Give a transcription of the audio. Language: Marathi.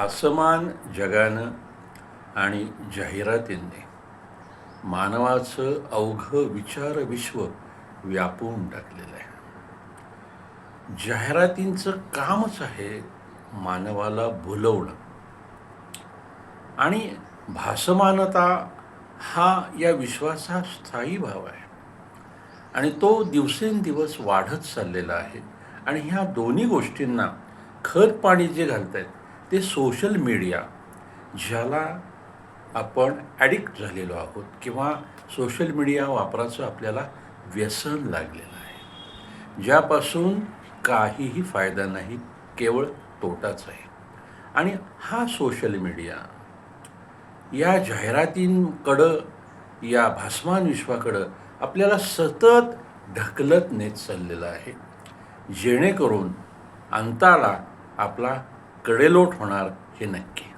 भासमान जगानं आणि जाहिरातींनी मानवाचं अवघं विचार विश्व व्यापून टाकलेलं आहे. जाहिरातींचं कामच आहे मानवाला भुलवणं आणि भासमानता हा या विश्वाचा स्थायी भाव आहे. आणि तो दिवसेंदिवस वाढत चाललेला आहे. आणि ह्या दोन्ही गोष्टींना खत पाणी जे घालत आहेत ते सोशल मीडिया ज्याला आपण ॲडिक्ट झालेलो आहोत किंवा सोशल मीडिया वापराचं आपल्याला व्यसन लागलेलं आहे. ज्यापासून काहीही फायदा नाही केवळ तोटाच आहे. आणि हा सोशल मीडिया या जाहिरातींकडं या भासमान विश्वाकडं आपल्याला सतत ढकलत नेत चाललेलं आहे. जेणेकरून अंताला आपला कडेलोट होणार हे नक्की.